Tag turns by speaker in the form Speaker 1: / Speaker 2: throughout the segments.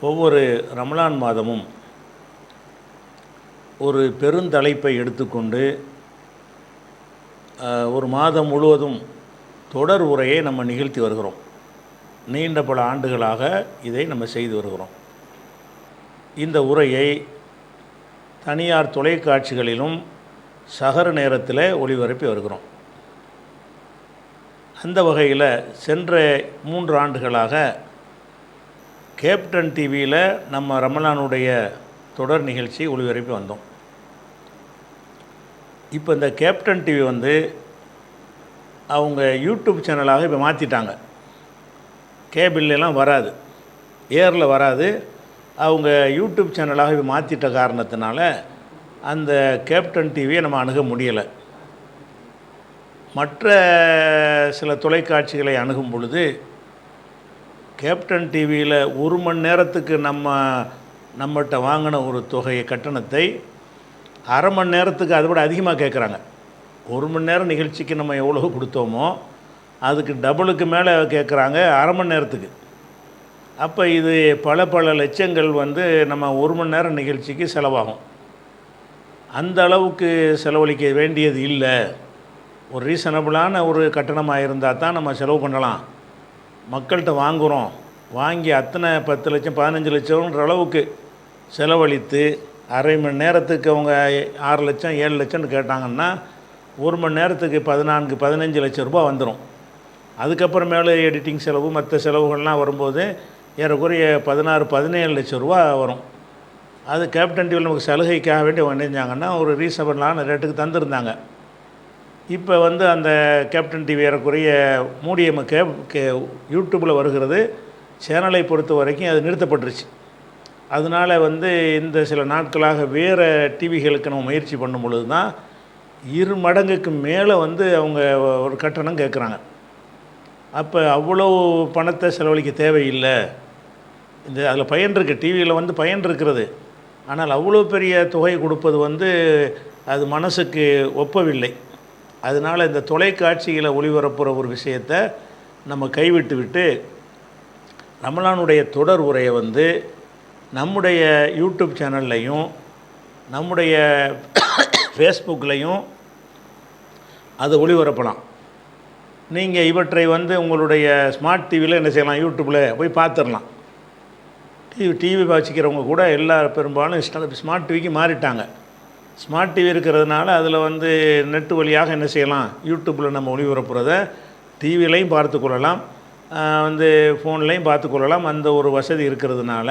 Speaker 1: ஒவ்வொரு ரமலான் மாதமும் ஒரு பெருந்தலைப்பை எடுத்துக்கொண்டு ஒரு மாதம் முழுவதும் தொடர் உரையை நம்ம நிகழ்த்தி வருகிறோம். நீண்ட பல ஆண்டுகளாக இதை நம்ம செய்து வருகிறோம். இந்த உரையை தனியார் தொலைக்காட்சிகளிலும் சகர நேரத்தில் ஒளிபரப்பி வருகிறோம். அந்த வகையில் சென்ற மூன்று ஆண்டுகளாக கேப்டன் டிவியில் நம்ம ரமலானுடைய தொடர் நிகழ்ச்சி ஒளிபரப்பி வந்தோம். இப்போ இந்த கேப்டன் டிவி வந்து அவங்க யூடியூப் சேனலாக இப்போ மாற்றிட்டாங்க கேபிள்லாம் வராது. ஏரில் வராது. அவங்க யூடியூப் சேனலாக இப்போ மாற்றிட்ட காரணத்தினால அந்த கேப்டன் டிவியை நம்ம அணுக முடியலை. மற்ற சில தொலைக்காட்சிகளை அணுகும் பொழுது கேப்டன் டிவியில் ஒரு மணி நேரத்துக்கு நம்ம நம்மகிட்ட வாங்கின ஒரு தொகையை கட்டணத்தை அரை மணி நேரத்துக்கு அதை விட அதிகமாக கேட்குறாங்க ஒரு மணி நேரம் நிகழ்ச்சிக்கு நம்ம எவ்வளோ கொடுத்தோமோ அதுக்கு டபுளுக்கு மேலே கேட்குறாங்க அரை மணி நேரத்துக்கு. அப்போ இது பல பல லட்சங்கள் வந்து நம்ம ஒரு மணி நேரம் நிகழ்ச்சிக்கு செலவாகும். அந்த அளவுக்கு செலவழிக்க வேண்டியது இல்லை. ஒரு ரீசனபிளான ஒரு கட்டணமாக இருந்தால் தான் நம்ம செலவு பண்ணலாம். மக்கள்கிட்ட வாங்குகிறோம் வாங்கி அத்தனை பத்து லட்சம் பதினஞ்சு லட்சம்ன்ற அளவுக்கு செலவழித்து அரை மணி நேரத்துக்கு அவங்க ஆறு லட்சம் ஏழு லட்சம்னு கேட்டாங்கன்னா ஒரு மணி நேரத்துக்கு பதினான்கு பதினஞ்சு லட்சம் ரூபா வந்துடும் அதுக்கப்புறமேலு எடிட்டிங் செலவு மற்ற செலவுகள்லாம் வரும்போது ஏறக்குறைய பதினாறு பதினேழு லட்சம் ரூபா வரும். அது கேப்டன் டிவில் நமக்கு சலுகைக்காக வேண்டி வணிஞ்சாங்கன்னா ஒரு ரீசனபிளான ரேட்டுக்கு தந்திருந்தாங்க. இப்போ வந்து அந்த கேப்டன் டிவி ஏறக்குறைய மூடிய கேப் கே யூடியூப்பில் வருகிறது. சேனலை பொறுத்த வரைக்கும் அது நிறுத்தப்பட்டுருச்சு. அதனால் வந்து இந்த சில நாட்களாக வேறு டிவிகளுக்கு நம்ம முயற்சி பண்ணும் பொழுது தான் இரு மடங்குக்கு மேலே வந்து அவங்க ஒரு கட்டணம் கேட்குறாங்க. அப்போ அவ்வளோ பணத்தை செலவழிக்க தேவையில்லை. இந்த அதில் பயன் இருக்குது டிவியில் வந்து பயன் இருக்கிறது ஆனால் அவ்வளோ பெரிய தொகை கொடுப்பது வந்து அது மனசுக்கு ஒப்பவில்லை. அதனால் இந்த தொலைக்காட்சியில் ஒளிபரப்புகிற ஒரு விஷயத்தை நம்ம கைவிட்டு விட்டு ரமலானுடைய தொடர் உரையை வந்து நம்முடைய யூடியூப் சேனல்லையும் நம்முடைய ஃபேஸ்புக்லேயும் அதை ஒளிபரப்பலாம். நீங்கள் இவற்றை வந்து உங்களுடைய ஸ்மார்ட் டிவியில் என்ன செய்யலாம் யூடியூப்பில் போய் பார்த்துடலாம் டிவி டிவி வச்சுக்கிறவங்க கூட எல்லா பெரும்பாலும் ஸ்மார்ட் டிவிக்கு மாறிட்டாங்க. ஸ்மார்ட் டிவி இருக்கிறதுனால அதில் வந்து நெட்டு வழியாக என்ன செய்யலாம்? யூடியூப்பில் நம்ம ஒளிபரப்புறத டிவிலையும் பார்த்து கொள்ளலாம். வந்து ஃபோன்லேயும் பார்த்து கொள்ளலாம். அந்த ஒரு வசதி இருக்கிறதுனால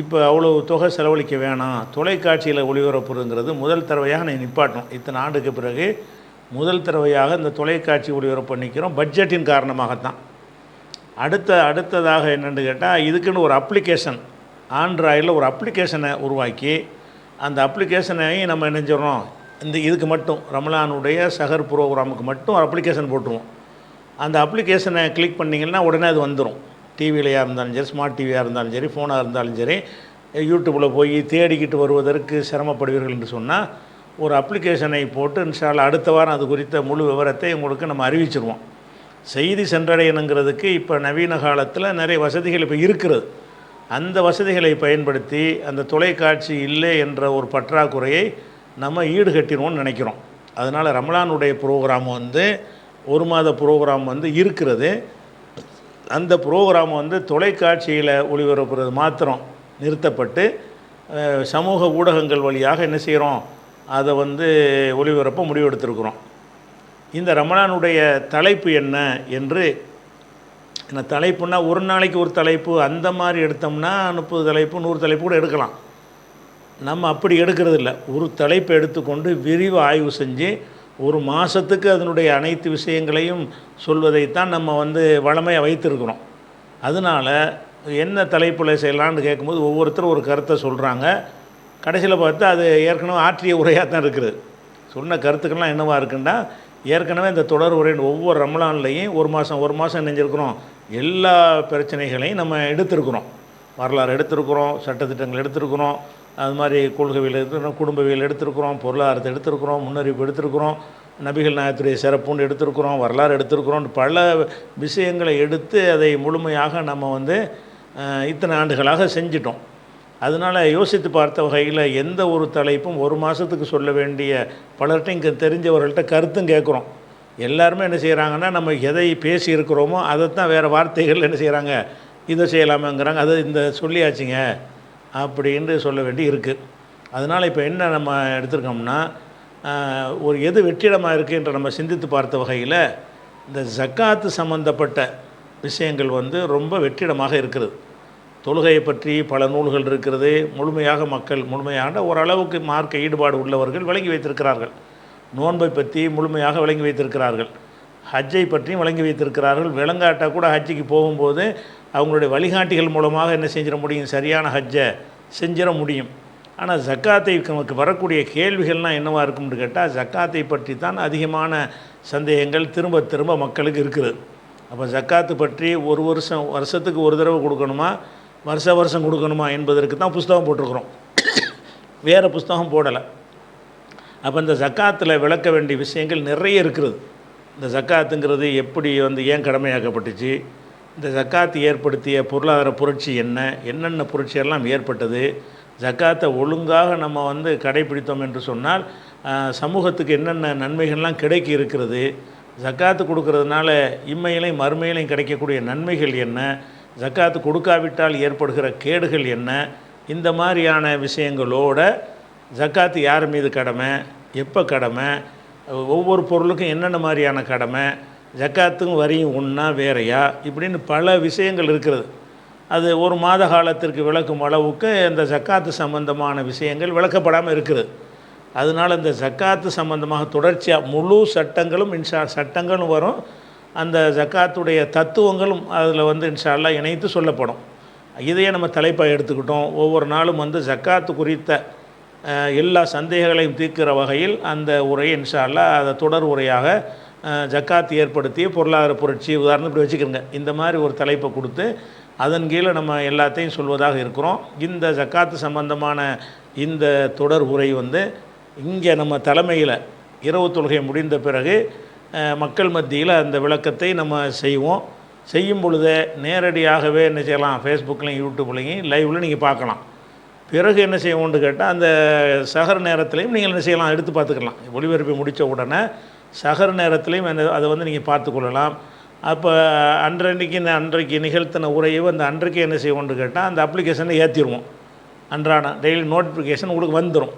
Speaker 1: இப்போ அவ்வளோ தொகை செலவழிக்க வேணாம். தொலைக்காட்சியில் ஒளிபரப்புறதுங்கிறது முதல் தடவையாக நான் நிப்பாட்டணும். இத்தனை ஆண்டுக்கு பிறகு முதல் தடவையாக இந்த தொலைக்காட்சி ஒளிபரப்பு பண்ணிக்கிறோம் பட்ஜெட்டின் காரணமாகத்தான். அடுத்த அடுத்ததாக என்னென்னு கேட்டால் இதுக்குன்னு ஒரு அப்ளிகேஷன் ஆண்ட்ராய்டில் ஒரு அப்ளிகேஷனை உருவாக்கி அந்த அப்ளிகேஷனையும் நம்ம நினைச்சிடறோம் இந்த இதுக்கு மட்டும் ரமலானுடைய சகர் ப்ரோக்ராமுக்கு மட்டும் ஒரு அப்ளிகேஷன் போட்டுருவோம். அந்த அப்ளிகேஷனை கிளிக் பண்ணிங்கன்னா உடனே அது வந்துடும் டிவிலையாக இருந்தாலும் சரி ஸ்மார்ட் டிவியாக இருந்தாலும் சரி ஃபோனாக இருந்தாலும் சரி யூடியூப்பில் போய் தேடிக்கிட்டு வருவதற்கு சிரமப்படுவீர்கள் என்று சொன்னால் ஒரு அப்ளிகேஷனை போட்டு இன்ஷால் அடுத்த வாரம் அது குறித்த முழு விவரத்தை உங்களுக்கு நம்ம அறிவிச்சிருவோம். செய்தி சென்றடையணுங்கிறதுக்கு இப்போ நவீன காலத்தில் நிறைய வசதிகள் இப்போ இருக்கிறது. அந்த வசதிகளை பயன்படுத்தி அந்த தொலைக்காட்சி இல்லை என்ற ஒரு பற்றாக்குறையை நம்ம ஈடுகட்டிடுவோம்னு நினைக்கிறோம். அதனால் ரமலானுடைய ப்ரோக்ராம் வந்து ஒரு மாத ப்ரோக்ராம் வந்து இருக்கிறது. அந்த ப்ரோக்ராம் வந்து தொலைக்காட்சியில் ஒளிபரப்புறது மாத்திரம் நிறுத்தப்பட்டு சமூக ஊடகங்கள் வழியாக என்ன செய்கிறோம் அதை வந்து ஒளிபரப்ப முடிவெடுத்திருக்கிறோம். இந்த ரமணானுடைய தலைப்பு என்ன என்று என்ன தலைப்புனா ஒரு நாளைக்கு ஒரு தலைப்பு அந்த மாதிரி எடுத்தோம்னா முப்பது தலைப்பு நூறு தலைப்பு கூட எடுக்கலாம். நம்ம அப்படி எடுக்கிறது இல்லை ஒரு தலைப்பை எடுத்துக்கொண்டு விரிவு ஆய்வு செஞ்சு ஒரு மாதத்துக்கு அதனுடைய அனைத்து விஷயங்களையும் சொல்வதைத்தான் நம்ம வந்து வளமையாக வைத்திருக்கிறோம். அதனால் என்ன தலைப்பில் செய்யலான்னு கேட்கும்போது ஒவ்வொருத்தரும் ஒரு கருத்தை சொல்கிறாங்க கடைசியில் பார்த்தா அது ஏற்கனவே ஆற்றிய உரையாக தான் இருக்குது. சொன்ன கருத்துக்கள்லாம் என்னவாக இருக்குன்னா ஏற்கனவே இந்த தொடர் உரை ஒவ்வொரு ரமலான்லையும் ஒரு மாதம் ஒரு மாதம் இணைஞ்சிருக்கிறோம். எல்லா பிரச்சனைகளையும் நம்ம எடுத்திருக்கிறோம். வரலாறு எடுத்திருக்கிறோம் சட்டத்திட்டங்கள் எடுத்திருக்கிறோம் அது மாதிரி கொள்கைகள் எடுத்துருக்கிறோம் குடும்பவியல் எடுத்திருக்கிறோம் பொருளாதாரத்தை எடுத்திருக்கிறோம் முன்னறிவிப்பு எடுத்திருக்கிறோம் நபிகள் நாயத்துடைய சிறப்புன்னு எடுத்திருக்கிறோம் வரலாறு எடுத்திருக்கிறோம் பல விஷயங்களை எடுத்து அதை முழுமையாக நம்ம வந்து இத்தனை ஆண்டுகளாக செஞ்சிட்டோம். அதனால் யோசித்து பார்த்த வகையில் எந்த ஒரு தலைப்பும் ஒரு மாதத்துக்கு சொல்ல வேண்டிய பலர்கிட்ட இங்கே தெரிஞ்சவர்கள்ட்ட கருத்தும் கேட்குறோம். எல்லாருமே என்ன செய்கிறாங்கன்னா நம்ம எதை பேசி இருக்கிறோமோ அதைத்தான் வேறு வார்த்தைகள் என்ன செய்கிறாங்க இதை செய்யலாமாங்கிறாங்க. அதை இந்த சொல்லியாச்சுங்க அப்படின்னு சொல்ல வேண்டி இருக்குது அதனால் இப்போ என்ன நம்ம எடுத்திருக்கோம்னா ஒரு எது வெற்றிடமாக இருக்குன்ற என்று நம்ம சிந்தித்து பார்த்த வகையில் இந்த ஜக்காத்து சம்பந்தப்பட்ட விஷயங்கள் வந்து ரொம்ப வெற்றிடமாக இருக்கிறது தொழுகையை பற்றி பல நூல்கள் இருக்கிறது. முழுமையாக மக்கள் முழுமையான ஓரளவுக்கு மார்க்க ஈடுபாடு உள்ளவர்கள் விளங்கி வைத்திருக்கிறார்கள். நோன்பை பற்றி முழுமையாக விளங்கி வைத்திருக்கிறார்கள். ஹஜ்ஜை பற்றியும் விளங்கி வைத்திருக்கிறார்கள். விளங்காட்டா கூட ஹஜ்ஜுக்கு போகும்போது அவங்களுடைய வழிகாட்டிகள் மூலமாக என்ன செஞ்சிட முடியும்? சரியான ஹஜ்ஜை செஞ்சிட முடியும். ஆனால் ஜக்காத்தை நமக்கு வரக்கூடிய கேள்விகள்லாம் என்னவாக இருக்கும்னு கேட்டால் ஜக்காத்தை பற்றி தான் அதிகமான சந்தேகங்கள் திரும்ப திரும்ப மக்களுக்கு இருக்குது. அப்போ ஜக்காத்து பற்றி ஒரு வருஷம் வருஷத்துக்கு ஒரு தடவை கொடுக்கணுமா? வருஷ வருஷம் கொடுக்கணுமா என்பதற்கு தான் புஸ்தகம் போட்டிருக்கிறோம். வேறு புஸ்தகம் போடலை. அப்போ இந்த ஜக்காத்தில் விளக்க வேண்டிய விஷயங்கள் நிறைய இருக்கிறது. இந்த ஜக்காத்துங்கிறது எப்படி வந்து ஏன் கடமையாக்கப்பட்டுச்சு? இந்த ஜக்காத்து ஏற்படுத்திய பொருளாதார புரட்சி என்ன? என்னென்ன புரட்சியெல்லாம் ஏற்பட்டது? ஜக்காத்தை ஒழுங்காக நம்ம வந்து கடைபிடித்தோம் என்று சொன்னால் சமூகத்துக்கு என்னென்ன நன்மைகள்லாம் கிடைக்க இருக்கிறது? ஜக்காத்து கொடுக்கறதுனால இம்மையிலையும் மறுமையிலையும் கிடைக்கக்கூடிய நன்மைகள் என்ன? ஜக்காத்து கொடுக்காவிட்டால் ஏற்படுகிற கேடுகள் என்ன? இந்த மாதிரியான விஷயங்களோட ஜக்காத்து யார் மீது கடமை? எப்போ கடமை? ஒவ்வொரு பொருளுக்கும் என்னென்ன மாதிரியான கடமை? ஜக்காத்துக்கும் வரியும் ஒன்றா வேறையா? இப்படின்னு பல விஷயங்கள் இருக்கிறது. அது ஒரு மாத காலத்திற்கு விளக்கும் அளவுக்கு இந்த ஜக்காத்து சம்பந்தமான விஷயங்கள் விளக்கப்படாமல் இருக்குது. அதனால் இந்த ஜக்காத்து சம்பந்தமாக தொடர்ச்சியாக முழு சட்டங்களும் இன்ஷா சட்டங்களும் வரும். அந்த ஜக்காத்துடைய தத்துவங்களும் அதில் வந்து இன்ஷால்லாம் இணைத்து சொல்லப்படும். இதையே நம்ம தலைப்பாக எடுத்துக்கிட்டோம். ஒவ்வொரு நாளும் வந்து ஜக்காத்து குறித்த எல்லா சந்தேகங்களையும் தீர்க்கிற வகையில் அந்த உரையை இன்ஷால்லா அதை தொடர் உரையாக ஜக்காத்து ஜக்காத் ஏற்படுத்திய பொருளாதார புரட்சி உதாரணம் இப்படி வச்சுக்கிறோங்க. இந்த மாதிரி ஒரு தலைப்பை கொடுத்து அதன் கீழே நம்ம எல்லாத்தையும் சொல்வதாக இருக்கிறோம். இந்த ஜக்காத்து சம்பந்தமான இந்த தொடர் உரை வந்து இங்கே நம்ம தலைமையில் இரவு தொழுகை முடிந்த பிறகு மக்கள் மத்தியில் அந்த விளக்கத்தை நம்ம செய்வோம். செய்யும் பொழுதே நேரடியாகவே என்ன செய்யலாம்? ஃபேஸ்புக்லேயும் யூடியூப்லேயும் லைவில் நீங்கள் பார்க்கலாம். பிறகு என்ன செய்வோம்னு கேட்டால் அந்த சகர் நேரத்துலையும் நீங்கள் என்ன செய்யலாம் எடுத்து பார்த்துக்கலாம். ஒளிபரப்பி முடித்த உடனே சகர் நேரத்துலையும் அதை வந்து நீங்கள் பார்த்துக்கொள்ளலாம் அப்போ அன்றன்னைக்கு இந்த அன்றைக்கு நிகழ்த்தின உரையை அந்த அன்றைக்கு என்ன செய்வோம்னு கேட்டால் அந்த அப்ளிகேஷனை ஏற்றிடுவோம் அன்றாட டெய்லி நோட்டிஃபிகேஷன் உங்களுக்கு வந்துடும்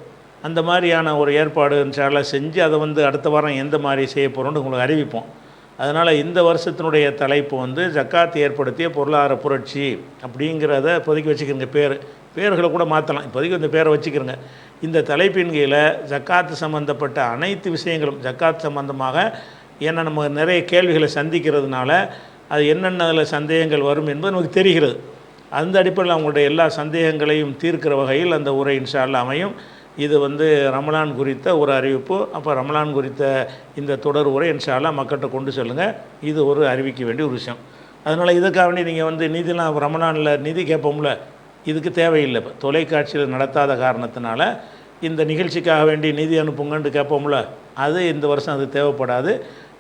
Speaker 1: அந்த மாதிரியான ஒரு ஏற்பாடு இன்ஷால்லா செஞ்சு அதை வந்து அடுத்த வாரம் எந்த மாதிரி செய்ய போகிறோம்னு உங்களுக்கு அறிவிப்போம். அதனால் இந்த வருஷத்தினுடைய தலைப்பு வந்து ஜக்காத் ஏற்படுத்திய பொருளாதார புரட்சி அப்படிங்கிறத பொதுக்கி வச்சுக்கிறங்க பேர். பேர்களை கூட மாற்றலாம் இப்போதைக்கு இந்த பேரை வச்சுக்கிறோங்க. இந்த தலைப்பின் கீழே ஜக்காத்து சம்மந்தப்பட்ட அனைத்து விஷயங்களும் ஜக்காத் சம்பந்தமாக ஏன்னா நம்ம நிறைய கேள்விகளை சந்திக்கிறதுனால அது என்னென்ன அதில் சந்தேகங்கள் வரும் என்பது நமக்கு தெரிகிறது. அந்த அடிப்படையில் அவங்களுடைய எல்லா சந்தேகங்களையும் தீர்க்கிற வகையில் அந்த உரை இன்ஷால்ல அமையும். இது வந்து ரமலான் குறித்த ஒரு அறிவிப்பு. அப்போ ரமலான் குறித்த இந்த தொடர் உரை இன்ஷா மக்கள்கிட்ட கொண்டு செல்லுங்கள் இது ஒரு அறிவிக்க வேண்டிய ஒரு விஷயம். அதனால் இதுக்காக வேண்டி நீங்கள் வந்து நிதிலாம் ரமலானில் நிதி கேட்போம்ல இதுக்கு தேவையில்லை. இப்போ தொலைக்காட்சியில் நடத்தாத காரணத்தினால இந்த நிகழ்ச்சிக்காக வேண்டி நிதி அனுப்புங்கன்னு கேட்போம்ல அது இந்த வருஷம் அது தேவைப்படாது.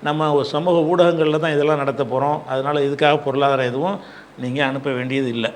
Speaker 1: நம்ம ஒரு சமூக ஊடகங்களில் தான் இதெல்லாம் நடத்த போகிறோம் அதனால் இதுக்காக பொருளாதாரம் எதுவும் நீங்கள் அனுப்ப வேண்டியது இல்லை.